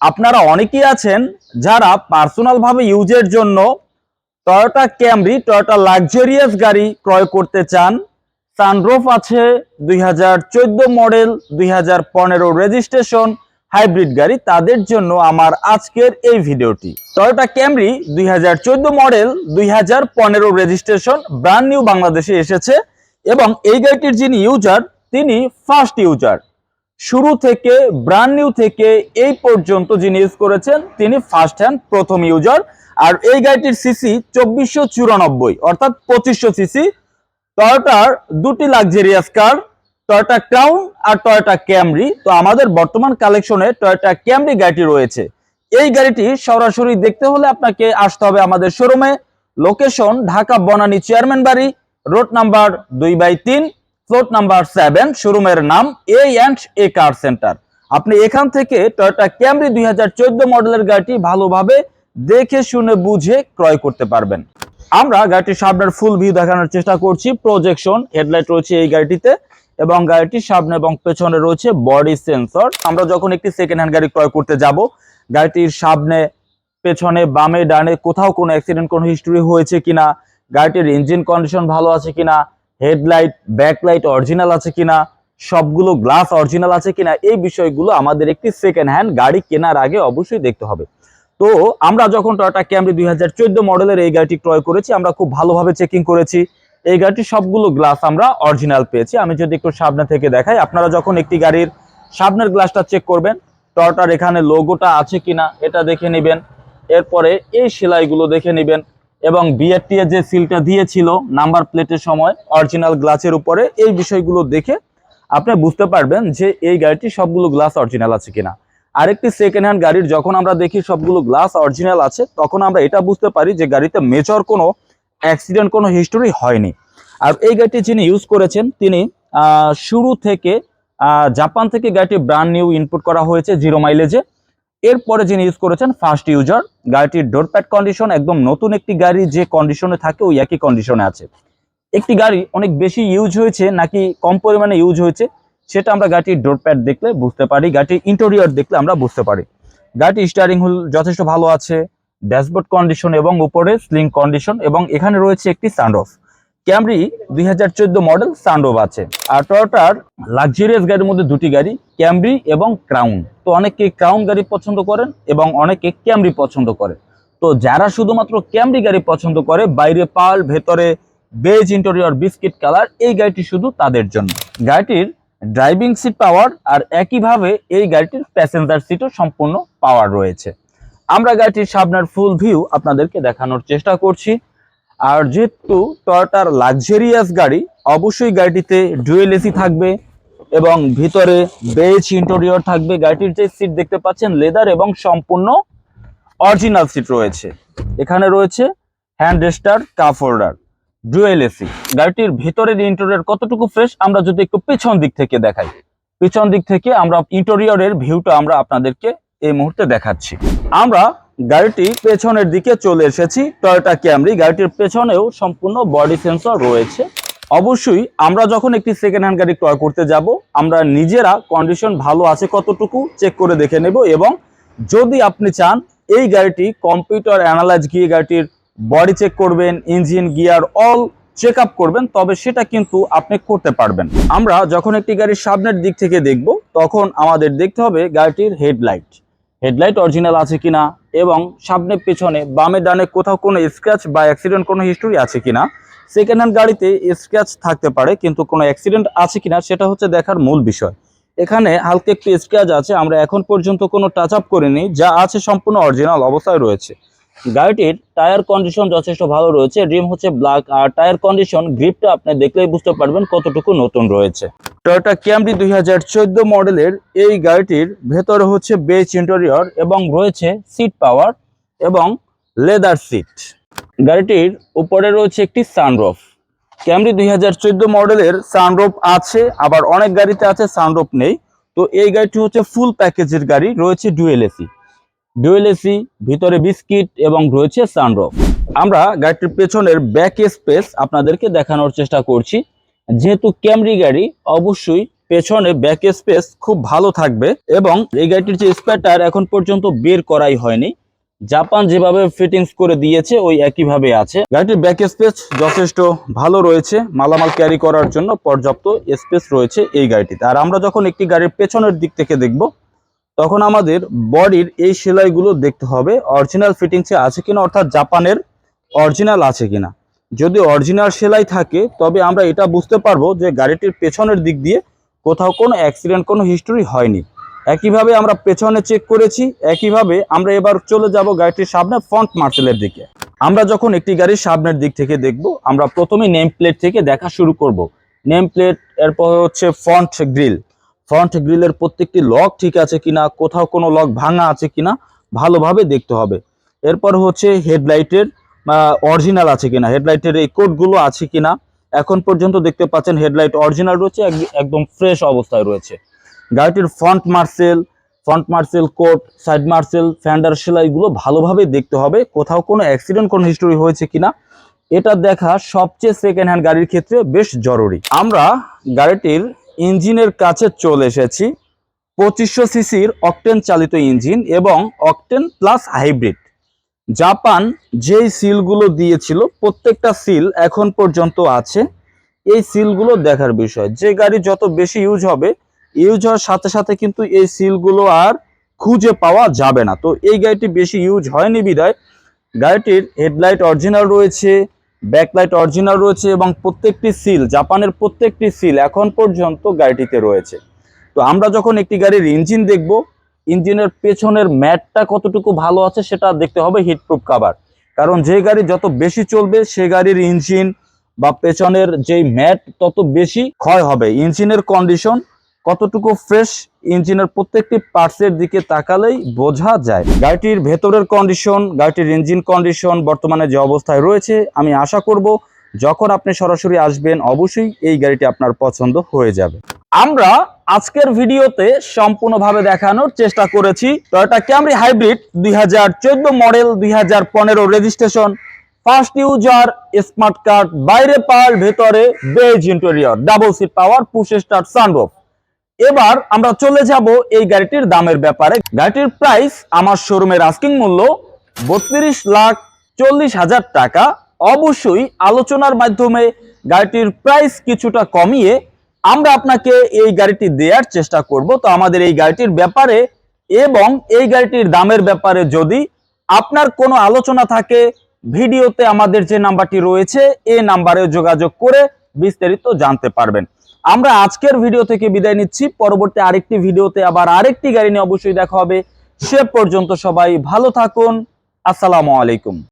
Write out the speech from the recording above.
আপনারা অনেকেই আছেন যারা পার্সোনাল ভাবে ইউজের জন্য টয়োটা ক্যামরি টয়োটা লাক্সারিয়াস গাড়ি ক্রয় করতে চান। সানরুফ আছে দুই হাজার চোদ্দ মডেল দুই হাজার পনেরো রেজিস্ট্রেশন হাইব্রিড গাড়ি। তাদের জন্য আমার আজকের এই ভিডিওটি। টয়োটা ক্যামরি দুই হাজার চোদ্দ মডেল দুই হাজার পনেরো রেজিস্ট্রেশন ব্র্যান্ড নিউ বাংলাদেশে এসেছে এবং এই গাড়িটির যিনি ইউজার তিনি ফার্স্ট ইউজার শুরু থেকে ব্র্যান্ড নিউ থেকে এই পর্যন্ত যিনি ইউজ করেছেন, তিনি ফার্স্ট হ্যান্ড প্রথম ইউজার আর এই গাড়িটির সিসি চব্বিশশো চুরানব্বই, অর্থাৎ পঁচিশশো সিসি টয়োটার দুটি লাক্সারিয়াস কার টয়োটা ক্রাউন আর টয়োটা ক্যামরি তো আমাদের বর্তমান কালেকশনে টয়োটা ক্যামরি গাড়িটি রয়েছে। এই গাড়িটি সরাসরি দেখতে হলে আপনাকে আসতে হবে আমাদের শোরুমে location Dhaka Banani chairman Bari road number দুই বাই তিন। ফ্লোট নাম্বার সেভেন শোরুমের নাম এ অ্যান্ড এ কার সেন্টার আপনি এখান থেকে টয়োটা ক্যামরি দুই মডেলের গাড়িটি ভালোভাবে দেখে, শুনে, বুঝে ক্রয় করতে পারবেন। আমরা গাড়িটির সামনের ফুল ভিউ দেখানোর চেষ্টা করছি। প্রজেকশন হেডলাইট রয়েছে এই গাড়িটিতে এবং গাড়িটির সামনে এবং পেছনে রয়েছে বডি সেন্সর আমরা যখন একটি সেকেন্ড হ্যান্ড গাড়ি ক্রয় করতে যাব, গাড়িটির সামনে, পেছনে, বামে, ডানে কোথাও কোনো অ্যাক্সিডেন্ট কোনো হিস্টোরি হয়েছে কিনা, গাড়িটির ইঞ্জিন কন্ডিশন ভালো আছে কিনা হেডলাইট, ব্যাকলাইট অরিজিনাল আছে কিনা, সবগুলো গ্লাস অরিজিনাল আছে কিনা, এই বিষয়গুলো আমাদের একটি সেকেন্ড হ্যান্ড গাড়ি কেনার আগে অবশ্যই দেখতে হবে। তো আমরা যখন টয়োটা ক্যামরি দুই মডেলের এই গাড়িটি ক্রয় করেছি, আমরা খুব ভালোভাবে চেকিং করেছি। এই গাড়িটির সবগুলো গ্লাস আমরা অরিজিনাল পেয়েছি। আমি যদি একটু সামনে থেকে দেখাই, আপনারা যখন একটি গাড়ির সামনের গ্লাসটা চেক করবেন টয়টার এখানে লোগোটা আছে কিনা, এটা দেখে নেবেন। এরপরে এই সেলাইগুলো দেখে নেবেন। এবং বিআরটি এর যে সিলটা দিয়েছিল নাম্বার প্লেটের সময় অরিজিনাল গ্লাসের উপরে, এই বিষয়গুলো দেখে আপনি বুঝতে পারবেন যে এই গাড়িটি সবগুলো গ্লাস অরিজিনাল আছে কিনা। আরেকটি সেকেন্ড হ্যান্ড গাড়ির যখন আমরা দেখি সবগুলো গ্লাস অরিজিনাল আছে, তখন আমরা এটা বুঝতে পারি যে গাড়িতে মেজর কোনো অ্যাক্সিডেন্ট কোনো হিস্টোরি হয়নি। আর এই গাড়িটি যিনি ইউজ করেছেন, তিনি শুরু থেকে জাপান থেকে গাড়িটি ব্র্যান্ড নিউ ইনপুট করা হয়েছে জিরো মাইলেজে এরপরে যিনি ইউজ করেছেন ফার্স্ট ইউজার গাড়িটির ডোরপ্যাড কন্ডিশন একদম নতুন একটি গাড়ি যে কন্ডিশনে থাকে ওই একই কন্ডিশনে আছে। একটি গাড়ি অনেক বেশি ইউজ হয়েছে নাকি কম পরিমাণে ইউজ হয়েছে, সেটা আমরা গাড়িটির ডোরপ্যাড দেখলে বুঝতে পারি, গাড়িটির ইন্টেরিয়র দেখলে আমরা বুঝতে পারি। গাড়িটির স্টারিং হুইল যথেষ্ট ভালো আছে ড্যাশবোর্ড কন্ডিশন এবং উপরে স্লিং কন্ডিশন এবং এখানে রয়েছে একটি সানরফ ক্যামরি দুই হাজার চোদ্দ মডেল সানরফ আছে। আর টয়োটার লাক্সারিয়াস গাড়ির মধ্যে দুটি গাড়ি, ক্যামরি এবং ক্রাউন। তো অনেকে ক্রাউন গাড়ি পছন্দ করেন এবং অনেকে ক্যামরি পছন্দ করে। তো যারা শুধুমাত্র ক্যামরি গাড়ি পছন্দ করে, বাইরে পাল, ভেতরে বেজ ইন্টেরিয়র বিস্কিট কালার এই গাড়িটি শুধু তাদের জন্য। গাড়িটির ড্রাইভিং সিট পাওয়ার আর একইভাবে এই গাড়িটির প্যাসেঞ্জার সিটও সম্পূর্ণ পাওয়ার রয়েছে। আমরা গাড়িটির সামনের ফুল ভিউ আপনাদেরকে দেখানোর চেষ্টা করছি। আর যেহেতু টয়োটার লাক্সারিয়াস গাড়ি, অবশ্যই গাড়িটিতে ডুয়েল এসি থাকবে এবং ভিতরে বেজ ইন্টেরিয়র থাকবে। গাড়িটির যে সিট দেখতে পাচ্ছেন লেদার এবং সম্পূর্ণ অরিজিনাল সিট রয়েছে। এখানে রয়েছে হ্যান্ড রেস্টার কাপ হোল্ডার ডুয়েল এসি গাড়িটির ভেতরের ইন্টেরিয়র কতটুকু ফ্রেশ আমরা যদি একটু পেছন দিক থেকে দেখাই। পেছন দিক থেকে আমরা ইন্টেরিয়রের ভিউটা আমরা আপনাদেরকে এই মুহূর্তে দেখাচ্ছি। আমরা গাড়িটি পেছনের দিকে চলে এসেছি। টয়োটা ক্যামরি গাড়িটির পেছনেও সম্পূর্ণ বডি সেন্সর রয়েছে। অবশ্যই আমরা যখন একটি সেকেন্ড হ্যান্ড গাড়ি ক্রয় করতে যাব, আমরা নিজেরা কন্ডিশন ভালো আছে কতটুকু চেক করে দেখে নেব এবং যদি আপনি চান এই গাড়িটি কম্পিউটার অ্যানালাইজ গিয়ে গাড়িটির বডি চেক করবেন engine gear all check up করবেন, তবে সেটা কিন্তু আপনি করতে পারবেন। আমরা যখন একটি গাড়ির সামনের দিক থেকে দেখব, তখন আমাদের দেখতে হবে গাড়িটির হেডলাইট হেডলাইট অরিজিনাল আছে কিনা? এবং সামনে পেছনে বামে ডানে কোথাও কোনো স্ক্র্যাচ বা অ্যাক্সিডেন্ট কোনো হিস্টোরি আছে কিনা সেকেন্ড হ্যান্ড গাড়িতে স্ক্র্যাচ থাকতে পারে, কিন্তু কোনো অ্যাক্সিডেন্ট আছে কিনা সেটা হচ্ছে দেখার মূল বিষয়। এখানে হালকা একটু স্ক্র্যাচ আছে, আমরা এখন পর্যন্ত কোনো টাচ আপ করিনি, যা আছে সম্পূর্ণ অরিজিনাল অবস্থায় রয়েছে। গাড়িটির টায়ার কন্ডিশন যথেষ্ট ভালো রয়েছে, রিম হচ্ছে ব্ল্যাক, আর টায়ার কন্ডিশন গ্রিপটা আপনি দেখলেই বুঝতে পারবেন কতটুকু নতুন রয়েছে। টয়োটা ক্যামরি দুই হাজার চোদ্দ মডেলের এই গাড়িটির ভেতরে হচ্ছে বেচ ইন্টেরিয়র এবং রয়েছে সিট পাওয়ার এবং লেদার সিট। গাড়িটির উপরে রয়েছে একটি সানরফ। ক্যামরি দুই মডেলের সানরফ আছে, আবার অনেক গাড়িতে আছে, সানরফ নেই। তো এই গাড়িটি হচ্ছে ফুল প্যাকেজের গাড়ি, রয়েছে ডুয়েল এসি ডুয়েল এসি, ভিতরে বিস্কিট এবং রয়েছে সানরফ। আমরা গাড়িটির পেছনের ব্যাক স্পেস আপনাদেরকে দেখানোর চেষ্টা করছি। যেহেতু ক্যামরি গাড়ি, অবশ্যই পেছনে ব্যাক স্পেস খুব ভালো থাকবে এবং এই গাড়িটির যে স্পেয়ার টায়ার এখন পর্যন্ত বের করাই হয়নি। জাপান যেভাবে ফিটিংস করে দিয়েছে, ওই একইভাবে আছে। গাড়িটির ব্যাক স্পেস যথেষ্ট ভালো রয়েছে। মালামাল ক্যারি করার জন্য পর্যাপ্ত স্পেস রয়েছে এই গাড়িটিতে। আর আমরা যখন একটি গাড়ির পেছনের দিক থেকে দেখব তখন আমাদের বডির এই সেলাইগুলো দেখতে হবে অরিজিনাল ফিটিংসে আছে কিনা অর্থাৎ জাপানের অরিজিনাল আছে কিনা। যদি অরিজিনাল সেলাই থাকে, তবে আমরা এটা বুঝতে পারব যে গাড়িটির পেছনের দিক দিয়ে কোথাও কোনো অ্যাক্সিডেন্ট কোনো হিস্টোরি হয়নি। একইভাবে আমরা পেছনে চেক করেছি, একইভাবে আমরা এবার চলে যাব গাড়িটির সামনে ফ্রন্ট মার্সেলের দিকে। আমরা যখন একটি গাড়ির সামনের দিক থেকে দেখব, আমরা প্রথমে নেম প্লেট থেকে দেখা শুরু করব। নেম প্লেট এরপর হচ্ছে ফ্রন্ট গ্রিল ফ্রন্ট গ্রিলের প্রত্যেকটি লক ঠিক আছে কিনা, কোথাও কোনো লক ভাঙা আছে কিনা, ভালোভাবে দেখতে হবে। এরপর হচ্ছে হেডলাইটের অরিজিনাল আছে কিনা হেডলাইটের এই কোডগুলো আছে কিনা, এখন পর্যন্ত দেখতে পাচ্ছেন হেডলাইট অরিজিনাল রয়েছে এক- একদম ফ্রেশ অবস্থায় রয়েছে। গাড়িটির ফ্রন্ট মার্সেল ফ্রন্ট মার্সেল কোট সাইড মার্সেল ফ্যান্ডার সেলাইগুলো ভালোভাবে দেখতে হবে, কোথাও কোনো অ্যাক্সিডেন্ট কোনো হিস্টোরি হয়েছে কিনা। এটা দেখা সবচেয়ে সেকেন্ড হ্যান্ড গাড়ির ক্ষেত্রে বেশ জরুরি। আমরা গাড়িটির ইঞ্জিনের কাছে চলে এসেছি। পঁচিশশো সিসির অকটেন চালিত ইঞ্জিন এবং অকটেন প্লাস হাইব্রিড জাপান যেই সিলগুলো দিয়েছিল, প্রত্যেকটা সিল এখন পর্যন্ত আছে। এই সিলগুলো দেখার বিষয়, যে গাড়ি যত বেশি ইউজ হবে ইউজ হওয়ার সাথে সাথে কিন্তু এই সিলগুলো আর খুঁজে পাওয়া যাবে না। তো এই গাড়িটি বেশি ইউজ হয়নি বিদায় গাড়িটির হেডলাইট অরিজিনাল রয়েছে ব্যাকলাইট অরিজিনাল রয়েছে এবং প্রত্যেকটি সিল, জাপানের প্রত্যেকটি সিল এখন পর্যন্ত গাড়িটিতে রয়েছে। তো আমরা যখন একটি গাড়ির ইঞ্জিন দেখব, ইঞ্জিনের পেছনের ম্যাটটা কতটুকু ভালো আছে সেটা দেখতে হবে হিটপ্রুফ কাভার। কারণ যে গাড়ি যত বেশি চলবে, সে গাড়ির ইঞ্জিন বা পেছনের যেই ম্যাট তত বেশি ক্ষয় হবে। ইঞ্জিনের কন্ডিশন কতটুকু ফ্রেশ ইঞ্জিনের প্রত্যেকটি পার্টসের দিকে তাকালেই বোঝা যায়। গাড়িটির ভেতরের কন্ডিশন গাড়িটির ইঞ্জিন কন্ডিশন বর্তমানে যে অবস্থায় রয়েছে, আমি আশা করব যখন আপনি সরাসরি আসবেন, অবশ্যই এই গাড়িটি আপনার পছন্দ হয়ে যাবে। আমরা আজকের ভিডিওতে সম্পূর্ণভাবে দেখানোর চেষ্টা করেছি টয়োটা ক্যামরি হাইব্রিড দুই হাজার চোদ্দ মডেল দুই হাজার পনেরো registration first user smart card বাইরে পাল ভেতরে beige interior double seat power push start sunroof এবার আমরা চলে যাব এই গাড়িটির দামের ব্যাপারে। গাড়িটির প্রাইস আমার শোরুমের আস্কিং মূল্য বত্রিশ লাখ চল্লিশ হাজার টাকা। অবশ্যই আলোচনার মাধ্যমে গাড়িটির প্রাইস কিছুটা কমিয়ে আমরা আপনাকে এই গাড়িটি দেওয়ার চেষ্টা করব। তো আমাদের এই গাড়িটির ব্যাপারে এবং এই গাড়িটির দামের ব্যাপারে যদি আপনার কোনো আলোচনা থাকে, ভিডিওতে আমাদের যে নাম্বারটি রয়েছে, এই নাম্বারে যোগাযোগ করে বিস্তারিত জানতে পারবেন। আমরা আজকের ভিডিও থেকে বিদায় নিচ্ছি। পরবর্তী আরেকটি ভিডিওতে আবার আরেকটি গাড়ি নিয়ে অবশ্যই দেখা হবে। সে পর্যন্ত সবাই ভালো থাকুন। আসসালামু আলাইকুম।